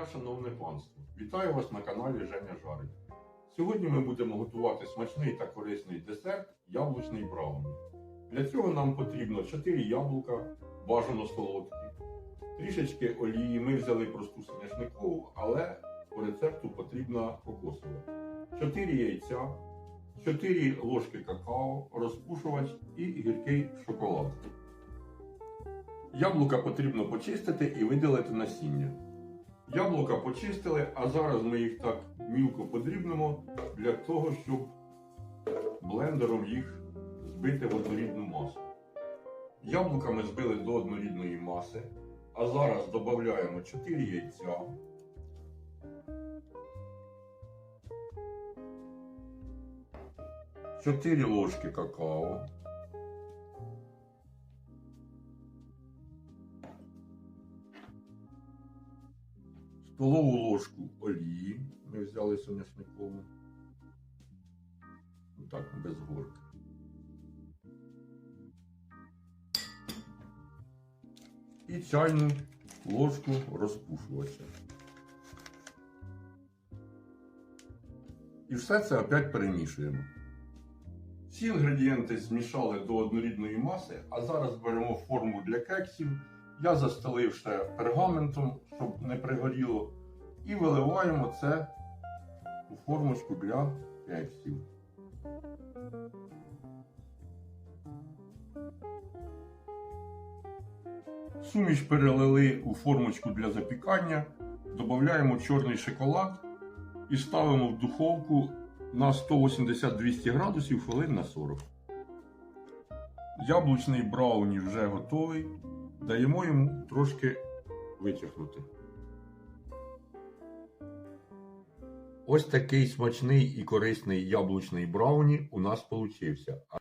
дня, шановне панство! Вітаю вас на каналі Женя Жарить. Сьогодні ми будемо готувати смачний та корисний десерт яблучний брауні. Для цього нам потрібно 4 яблука, бажано солодкі, трішечки олії. Ми взяли просту соняшникову, але по рецепту потрібна кокосова. 4 яйця, 4 ложки какао, розпушувач і гіркий шоколад. Яблука потрібно почистити і видалити насіння. Яблука почистили, а зараз ми їх так мілко подрібнемо для того, щоб блендером їх збити в однорідну масу. Яблука ми збили до однорідної маси, а зараз додаємо 4 яйця. Чотири ложки какао. Столову ложку олії. Ми взяли соняшникову. Так, без горки. І чайну ложку розпушувача. І все це опять перемішуємо. Всі інгредієнти змішали до однорідної маси, а зараз беремо форму для кексів. Я застелив ще пергаментом, щоб не пригоріло. І виливаємо це у формочку для кексів. Суміш перелили у формочку для запікання, додаємо чорний шоколад і ставимо в духовку на 180-200 градусів хвилин на 40. Яблучний брауні вже готовий. Даємо йому трошки витягнути. Ось такий смачний і корисний яблучний брауні у нас получився.